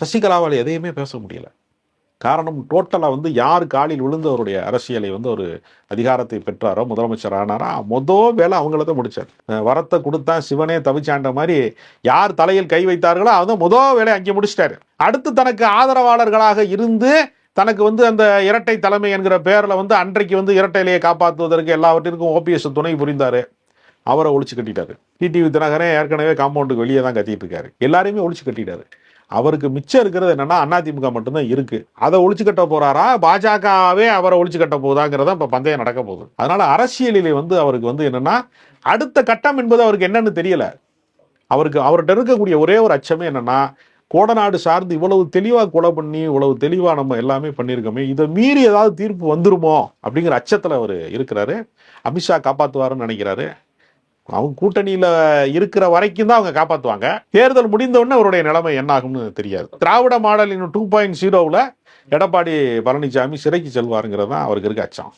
சசிகலாவால் எதையுமே பேச முடியல. காரணம் டோட்டலாக வந்து யார் காலில் விழுந்தவருடைய அரசியலை வந்து ஒரு அதிகாரத்தை பெற்றாரோ முதலமைச்சர் ஆனாரா மொதல் வேலை அவங்கள தான் முடிச்சார். வரத்தை கொடுத்தா சிவனே தவிச்சாண்ட மாதிரி யார் தலையில் கை வைத்தார்களோ அதை மொதல் வேலையை அங்கே முடிச்சிட்டாரு. அடுத்து தனக்கு ஆதரவாளர்களாக இருந்து தனக்கு வந்து அந்த இரட்டை தலைமை என்கிற பேரில் வந்து அன்றைக்கு வந்து இரட்டையிலேயே காப்பாற்றுவதற்கு எல்லாவற்றிற்கும் ஓபிஎஸ் துணை புரிந்தார். அவரை ஒழிச்சு கட்டிட்டாரு. டிடிவி தினகரன் ஏற்கனவே காம்பவுண்டுக்கு வெளியே தான் கத்திட்டு இருக்காரு. எல்லாரையுமே ஒழிச்சு கட்டிட்டாரு. அவருக்கு மிச்சம் இருக்கிறது என்னென்னா அதிமுக மட்டும்தான் இருக்குது அதை ஒழிச்சு கட்ட போகிறாரா பாஜகவே அவரை ஒழிச்சு கட்ட போகுதாங்கிறத இப்போ பந்தயம் நடக்க போகுது. அதனால் அரசியலிலே வந்து அவருக்கு வந்து என்னென்னா அடுத்த கட்டம் என்பது அவருக்கு என்னன்னு தெரியல. அவருக்கு அவர்கிட்ட இருக்கக்கூடிய ஒரே ஒரு அச்சமே என்னென்னா கோடநாடு சார்ந்து இவ்வளவு தெளிவாக கொலை பண்ணி இவ்வளவு தெளிவாக நம்ம எல்லாமே பண்ணியிருக்கோமே இதை மீறி ஏதாவது தீர்ப்பு வந்துருமோ? அப்படிங்கிற அச்சத்தில் அவர் இருக்கிறாரு. அமித்ஷா காப்பாற்றுவாருன்னு நினைக்கிறாரு. அவங்க கூட்டணியில இருக்கிற வரைக்கும் தான் அவங்க காப்பாத்துவாங்க. தேர்தல் முடிந்தவுடனே அவருடைய நிலைமை என்ன ஆகும்னு தெரியாது. திராவிட மாடலின் டூ பாயிண்ட் ஜீரோவில் எடப்பாடி பழனிசாமி சிறைக்கு செல்வாருங்கிறது தான் அவருக்கு இருக்க அச்சம்.